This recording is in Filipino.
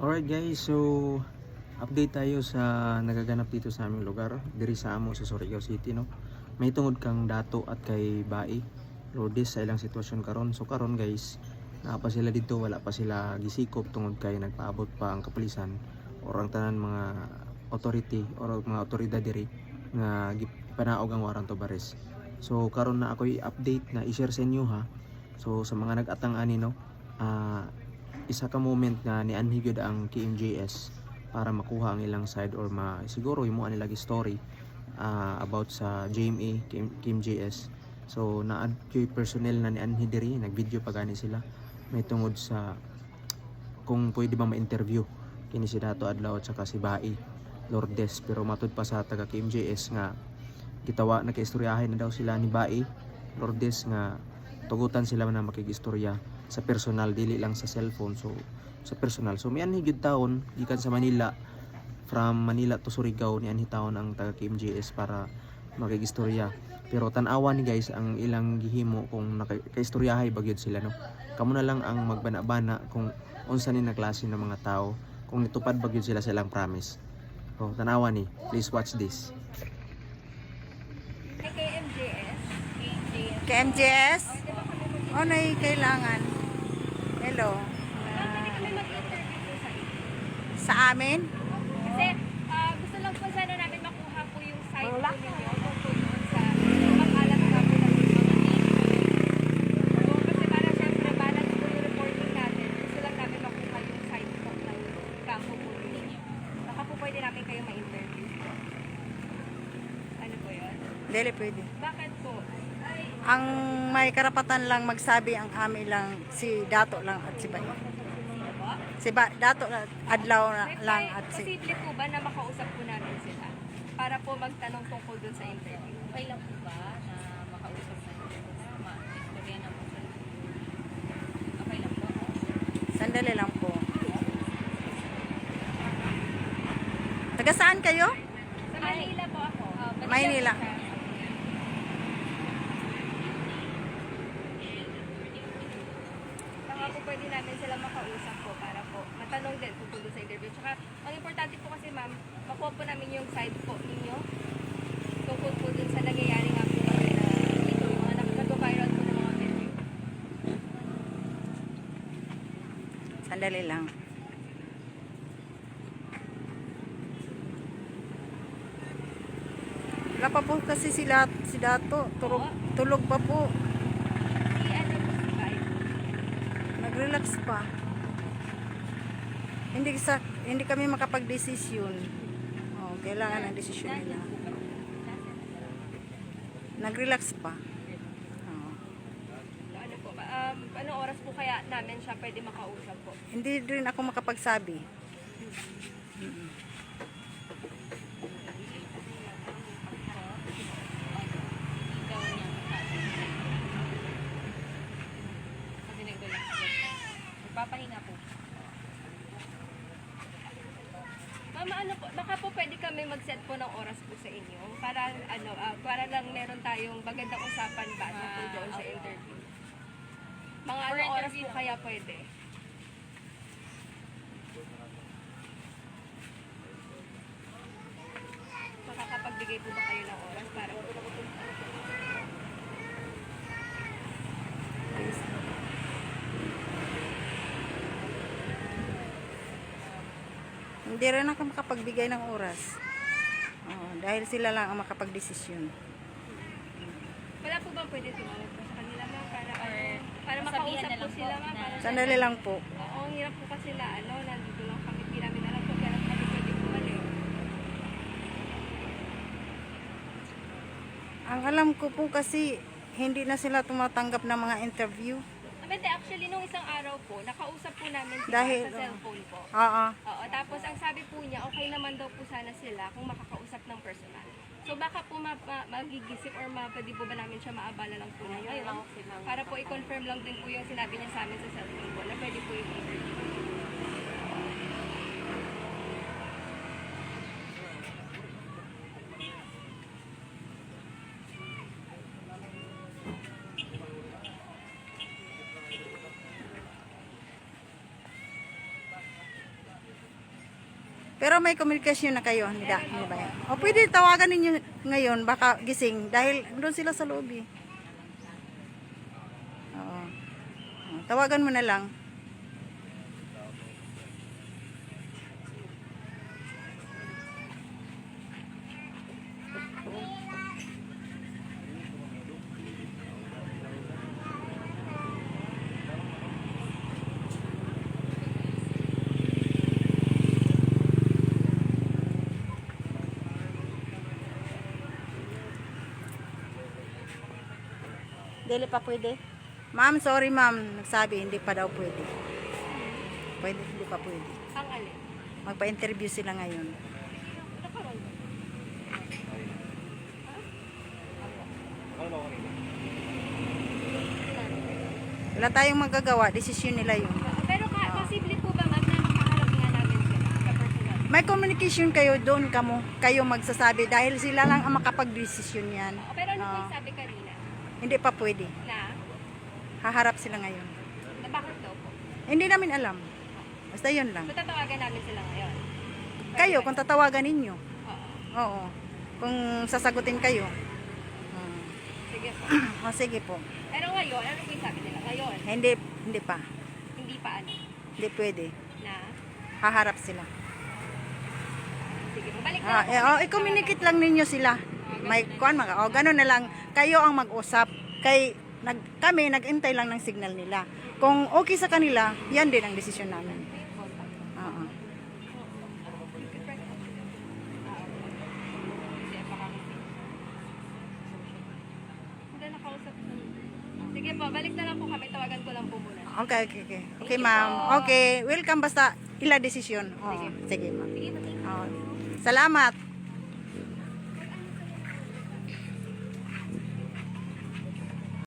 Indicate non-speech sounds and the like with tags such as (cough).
Alright guys, so update tayo sa nagaganap dito sa aming lugar, diri sa amo sa Surigao City no. May tungod kang dato at kay Bai. Lourdes sa ilang sitwasyon karon. So karon guys, naa sila dito, wala pa sila gisikop tungod kay nagpaabot pa ang kapulisan or ang tanan mga authority or mga otoridad diri nga gipanaog ang warrant of arrest. So karon na ako i-update na i-share sa inyo ha. So sa mga nag-atang ani no, ah isa ka moment nga ni Anhi gyud ang KMJS para makuha ang ilang side or ma siguro imo ani lagi story ah, about sa JMA KMJS so na yung personnel na ni Anhi diri nag-video pa gani sila. May tungod sa kung pwede ba ma-interview kini si Dato Adlaw at saka si Bai Lourdes. Pero matud pa sa taga KMJS nga gitawa nakaistoryahin na daw sila ni Bai Lourdes nga tugutan sila na makigistorya sa personal dili lang sa cellphone so sa personal so may anhi gyud taon gikan sa Manila from Manila to Surigao ni anhi taon ang taga KMJS para makigistorya pero tan-awa ni guys ang ilang gihimo kung nakaistoryahay bagyod sila no kamo na lang ang magbana-bana kung unsa ni na klase ng mga tao kung nitupad bagyod sila sa ilang promise so tanawa ni please watch this. KMJS. KMJS? O na kailangan? Hello. Po sa amin? Kasi ah, gusto lang po sana namin makuha po yung side po ninyo. Po pwede namin Ang may karapatan lang magsabi ang amin lang si Dato lang at si Bay. sino po? Si ba, Dato Adlaw na, lang at si... Posible po ba na makausap po namin sila para po magtanong tungkol dun sa interview? Okay lang po ba na makausap sa na po. Okay lang po. Sandali lang po. Taga saan kayo? Sa Manila po ako. Ah, Manila Maynila. Po po pwede namin sila makausap po para po matanong din tungkol dun sa interview. Tsaka ang importante po kasi ma'am, makuha po namin yung side po ninyo tungkol po dun sa nangyayari nga po na dito, yung mga nag- nag-viral po ng mga video. Sandali lang. Wala pa po kasi sila, si Dato. Tulog, tulog pa po. Si ano po si Kai? Nag-relax pa. Hindi sa hindi kami makapag-desisyon. Oh, kailangan ng desisyon nila. Nag-relax pa. Oh. Ano po? Um, anong oras po kaya namin siya pwede makausap po? Hindi rin ako makapagsabi. Ikaw niya makausap. Kasi nag-relax po. Magpapahinga po. Mama, ano po, baka po pwede kami mag-set po ng oras po sa inyo para ano, ah, para lang meron tayong magandang usapan ba na po Ah, doon sa interview. Mga For anong oras interview po kaya pwede? Makakapagbigay po ba kayo ng oras para po Hindi rin ako makapagbigay ng oras. Oh, dahil sila lang ang makapagdesisyon. Wala po bang pwede tumawag po sa kanila ma'am para ano, para makausap na po lang po sila ma'am na- para Sandali lang po. Oo, ang hirap po kasi na ano, nandito lang kami, di namin alam kung kailan kami pwede bumalik. Ang alam ko po kasi hindi na sila tumatanggap ng mga interview. Amete, actually, nung isang araw po, nakausap po namin sila Dahil, sa cellphone po. Oo. Oo, tapos ang sabi po niya, okay naman daw po sana sila kung makakausap ng personal. So baka po ma ma magigisip or ma pwede po ba namin siya maabala lang po na ngayon. Para po i-confirm lang din po yung sinabi niya sa amin sa cellphone po na pwede po yung Pero may komunikasyon na kayo, hindi, hindi ba? O pwede tawagan ninyo ngayon, baka gising, dahil doon sila sa loob eh. Oo. Tawagan mo na lang. Dili pa pwede. Ma'am, sorry ma'am. Nagsabi, hindi pa daw pwede. Pwede, hindi pa pwede. Ang alin? Magpa-interview sila ngayon. Wala tayong magagawa, desisyon nila yun. Pero ka, posible po ba ma'am na makaharap nga namin personal? May communication kayo doon kamo, kayo magsasabi dahil sila lang ang makapag-desisyon yan. Pero ano yung sabi kanina? Hindi pa pwede. Na? Haharap sila ngayon. Na bakit daw po? Hindi namin alam. Basta yun lang. So tatawagan namin sila ngayon. Kayo, kung tatawagan ninyo. Oo. Oo. Kung sasagutin kayo. Hmm. Sige po. O (clears throat) sige po. Pero ngayon, ano yung sabi nila? Ngayon, Hindi, hindi pa. hindi pa ano? Hindi pwede. Na? Haharap sila. Sige po, balik na Ah, eh, oh, i-communicate lang ninyo sila. May kuan mga. O ganun na lang. Kayo ang mag-usap. Kay nag kami nag-intay lang ng signal nila. Kung okay sa kanila, yan din ang desisyon namin. Oo. Nakausap ko. Sige po, balik na lang po kami. Tawagan ko lang po muna. Okay, okay, okay. Okay, ma'am. Okay, welcome basta ila desisyon. Oo, sige, ma'am. Sige thank you. Oo. Salamat.